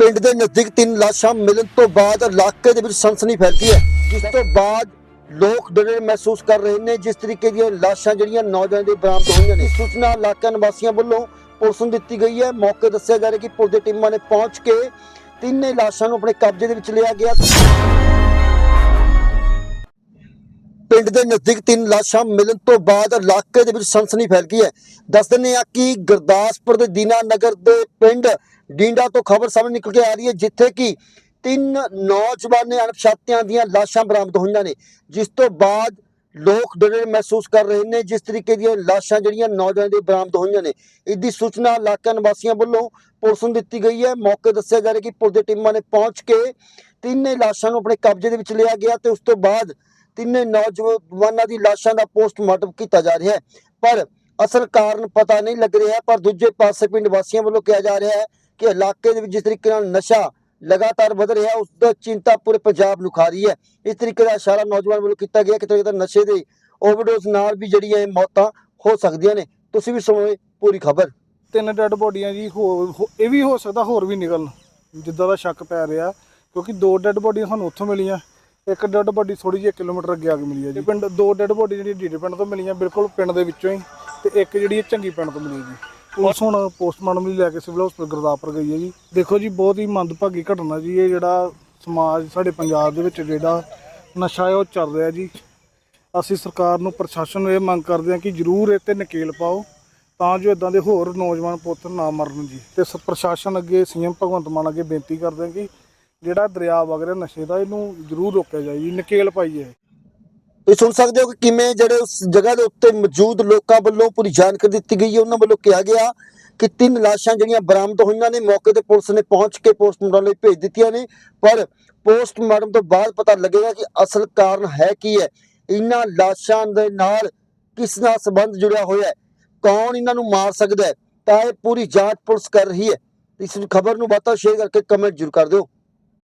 ਪਿੰਡ ਦੇ ਨਜ਼ਦੀਕ ਤਿੰਨ ਲਾਸ਼ਾਂ ਮਿਲਣ ਤੋਂ ਬਾਅਦ ਇਲਾਕੇ ਦੇ ਵਿੱਚ ਸਨਸਨੀ ਫੈਲ ਹੈ। ਜਿਸ ਤੋਂ ਬਾਅਦ ਲੋਕ ਡਰੇ ਮਹਿਸੂਸ ਕਰ ਰਹੇ ਨੇ, ਜਿਸ ਤਰੀਕੇ ਦੀਆਂ ਲਾਸ਼ਾਂ ਜਿਹੜੀਆਂ ਨੌਜਵਾਨ ਦੇ ਬਰਾਮਦ ਹੋਈਆਂ ਨੇ। ਸੂਚਨਾ ਇਲਾਕਾ ਨਿਵਾਸੀਆਂ ਵੱਲੋਂ ਪੁਲਿਸ ਨੂੰ ਦਿੱਤੀ ਗਈ ਹੈ। ਮੌਕੇ ਦੱਸਿਆ ਜਾ ਰਿਹਾ ਕਿ ਪੁਲਿਸ ਦੀ ਟੀਮਾਂ ਨੇ ਪਹੁੰਚ ਕੇ ਤਿੰਨੇ ਲਾਸ਼ਾਂ ਨੂੰ ਆਪਣੇ ਕਬਜ਼ੇ ਦੇ ਵਿੱਚ ਲਿਆ ਗਿਆ। ਪਿੰਡ ਦੇ ਨਜ਼ਦੀਕ ਤਿੰਨ ਲਾਸ਼ਾਂ ਮਿਲਣ ਤੋਂ ਬਾਅਦ ਇਲਾਕੇ ਦੇ ਵਿੱਚ ਸਨਸਨੀ ਫੈਲ ਗਈ ਹੈ। ਦੱਸ ਦਿੰਦੇ ਆ ਕਿ ਗੁਰਦਾਸਪੁਰ ਦੇ ਦੀਨਾ ਨਗਰ ਦੇ ਪਿੰਡ ਡੀਂਡਾ ਤੋਂ ਖਬਰ ਸਾਹਮਣੇ ਨਿਕਲ ਕੇ ਆ ਰਹੀ ਹੈ, ਜਿੱਥੇ ਕਿ ਤਿੰਨ ਨੌਜਵਾਨ ਅਣਪਛਾਤਿਆਂ ਦੀਆਂ ਲਾਸ਼ਾਂ ਬਰਾਮਦ ਹੋਈਆਂ ਨੇ, ਜਿਸ ਤੋਂ ਬਾਅਦ ਲੋਕ ਡਰੇ ਮਹਿਸੂਸ ਕਰ ਰਹੇ ਨੇ, ਜਿਸ ਤਰੀਕੇ ਦੀਆਂ ਲਾਸ਼ਾਂ ਜਿਹੜੀਆਂ ਨੌਜਵਾਨ ਦੇ ਬਰਾਮਦ ਹੋਈਆਂ ਨੇ। ਇਸ ਦੀ ਸੂਚਨਾ ਇਲਾਕਾ ਨਿਵਾਸੀਆਂ ਵੱਲੋਂ ਪੁਲਿਸ ਨੂੰ ਦਿੱਤੀ ਗਈ ਹੈ। ਮੌਕੇ ਦੱਸਿਆ ਜਾ ਰਿਹਾ ਕਿ ਪੁਲਿਸ ਦੀ ਟੀਮਾਂ ਨੇ ਪਹੁੰਚ ਕੇ ਤਿੰਨੇ ਲਾਸ਼ਾਂ ਨੂੰ ਆਪਣੇ ਕਬਜ਼ੇ ਦੇ ਵਿੱਚ ਲਿਆ ਗਿਆ ਤੇ ਉਸ ਤੋਂ ਬਾਅਦ ਤਿੰਨੇ ਨੌਜਵਾਨਾਂ ਦੀ ਲਾਸ਼ਾਂ ਦਾ ਪੋਸਟਮਾਰਟਮ ਕੀਤਾ ਜਾ ਰਿਹਾ ਹੈ। ਪਰ ਅਸਲ ਕਾਰਨ ਪਤਾ ਨਹੀਂ ਲੱਗ ਰਿਹਾ, ਪਰ ਦੂਜੇ ਪਾਸੇ ਪਿੰਡ ਵਾਸੀਆਂ ਵੱਲੋਂ ਕਿਹਾ ਜਾ ਰਿਹਾ ਹੈ ਕਿ ਇਲਾਕੇ ਦੇ ਵਿੱਚ ਜਿਸ ਤਰੀਕੇ ਨਾਲ ਨਸ਼ਾ ਲਗਾਤਾਰ ਵਧ ਰਿਹਾ, ਉਸ ਦਾ ਚਿੰਤਾ ਪੂਰੇ ਪੰਜਾਬ ਨੂੰ ਖਾ ਰਹੀ ਹੈ। ਇਸ ਤਰੀਕੇ ਦਾ ਇਸ਼ਾਰਾ ਨੌਜਵਾਨ ਵੱਲੋਂ ਕੀਤਾ ਗਿਆ ਕਿ ਕਿਤੇ ਕਿਤੇ ਨਸ਼ੇ ਦੇ ਓਵਰਡੋਜ਼ ਨਾਲ ਵੀ ਜਿਹੜੀਆਂ ਮੌਤਾਂ ਹੋ ਸਕਦੀਆਂ ਨੇ। ਤੁਸੀਂ ਵੀ ਸੁਣੋ ਪੂਰੀ ਖਬਰ। ਤਿੰਨ ਡੈੱਡ ਬੋਡੀਆਂ ਜੀ ਹੋ- ਇਹ ਵੀ ਹੋ ਸਕਦਾ ਹੋਰ ਵੀ ਨਿਕਲਣ, ਜਿੱਦਾਂ ਦਾ ਸ਼ੱਕ ਪੈ ਰਿਹਾ, ਕਿਉਂਕਿ ਦੋ ਡੈੱਡ ਬੋਡੀਆਂ ਸਾਨੂੰ ਉੱਥੋਂ ਮਿਲੀਆਂ। ਇੱਕ ਡੈੱਡ ਬੋਡੀ ਥੋੜੀ ਜਿਹੀ ਕਿਲੋਮੀਟਰ ਅੱਗੇ ਆ ਕੇ ਮਿਲੀ ਹੈ ਜੀ। ਪਿੰਡ ਦੋ ਡੈੱਡ ਬੋਡੀ ਜਿਹੜੀ ਡੀਡੇ ਪਿੰਡ ਤੋਂ ਮਿਲੀਆਂ, ਬਿਲਕੁਲ ਪਿੰਡ ਦੇ ਵਿੱਚੋਂ ਹੀ ਤੇ ਇੱਕ ਜਿਹੜੀ ਇਹ ਚੰਗੀ ਪਿੰਡ ਤੋਂ ਮਿਲੀ ਜੀ। ਪੁਲਿਸ ਹੁਣ ਪੋਸਟਮਾਰਟਮ ਲਈ ਲੈ ਕੇ ਸਿਵਲ ਹਸਪਤਾਲ ਗੁਰਦਾਸਪੁਰ ਗਈ ਹੈ ਜੀ। ਦੇਖੋ ਜੀ, ਬਹੁਤ ਹੀ ਮੰਦਭਾਗੀ ਘਟਨਾ ਜੀ, ਇਹ ਜਿਹੜਾ ਸਮਾਜ ਸਾਡੇ ਪੰਜਾਬ ਦੇ ਵਿੱਚ ਜਿਹੜਾ ਨਸ਼ਾ ਹੈ, ਉਹ ਚੱਲ ਰਿਹਾ ਜੀ। ਅਸੀਂ ਸਰਕਾਰ ਨੂੰ ਪ੍ਰਸ਼ਾਸਨ ਨੂੰ ਇਹ ਮੰਗ ਕਰਦੇ ਹਾਂ ਕਿ ਜ਼ਰੂਰ ਇਹ ਤੇ ਨਕੇਲ ਪਾਓ, ਤਾਂ ਜੋ ਇਦਾਂ ਦੇ ਹੋਰ ਨੌਜਵਾਨ ਪੁੱਤ ਨਾ ਮਰਨ ਜੀ। ਤੇ ਸ- ਪ੍ਰਸ਼ਾਸਨ ਅੱਗੇ, ਸੀਐਮ ਭਗਵੰਤ ਮਾਨ ਅੱਗੇ ਬੇਨਤੀ ਕਰਦੇ ਹਾਂ ਕਿ ਜਿਹੜਾ ਦਰਿਆ ਵਗ ਰਿਹਾ ਨਸ਼ੇ ਦਾ, ਇਹਨੂੰ ਜ਼ਰੂਰ ਰੋਕਿਆ ਜਾਏ, ਜੀ, ਨਕੇਲ ਪਾਈਏ ਤੁਸੀਂ ਸੁਣ ਸਕਦੇ ਹੋ ਕਿ ਕਿਵੇਂ ਜਿਹੜੇ ਉਸ ਜਗ੍ਹਾ ਦੇ ਉੱਤੇ ਮੌਜੂਦ ਲੋਕਾਂ ਵੱਲੋਂ ਪੂਰੀ ਜਾਣਕਾਰੀ ਦਿੱਤੀ ਗਈ ਹੈ, ਉਹਨਾਂ ਵੱਲੋਂ ਕਿਹਾ ਗਿਆ ਕਿ ਤਿੰਨ ਲਾਸ਼ਾਂ ਜਿਹੜੀਆਂ ਬਰਾਮਦ ਹੋਈਆਂ ਨੇ, ਮੌਕੇ ਤੇ ਪੁਲਿਸ ਨੇ ਪਹੁੰਚ ਕੇ ਪੋਸਟਮਾਰਟਮ ਲਈ ਭੇਜ ਦਿੱਤੀਆਂ ਨੇ, ਪਰ ਪੋਸਟਮਾਰਟਮ ਤੋਂ ਬਾਅਦ ਪਤਾ ਲੱਗੇਗਾ ਕਿ ਅਸਲ ਕਾਰਨ ਹੈ ਕੀ ਹੈ। ਇਹਨਾਂ ਲਾਸ਼ਾਂ ਦੇ ਨਾਲ ਕਿਸ ਨਾਲ ਸੰਬੰਧ ਜੁੜਿਆ ਹੋਇਆ ਹੈ? ਕੌਣ ਇਹਨਾਂ ਨੂੰ ਮਾਰ ਸਕਦਾ ਹੈ? ਤਾਂ ਇਹ ਪੂਰੀ ਜਾਂਚ ਪੁਲਿਸ ਕਰ ਰਹੀ ਹੈ। ਇਸ ਖਬਰ ਨੂੰ ਬਾਤਾਂ ਸ਼ੇਅਰ ਕਰਕੇ ਕਮੈਂਟ ਜ਼ਰੂਰ ਕਰ ਦਿਓ।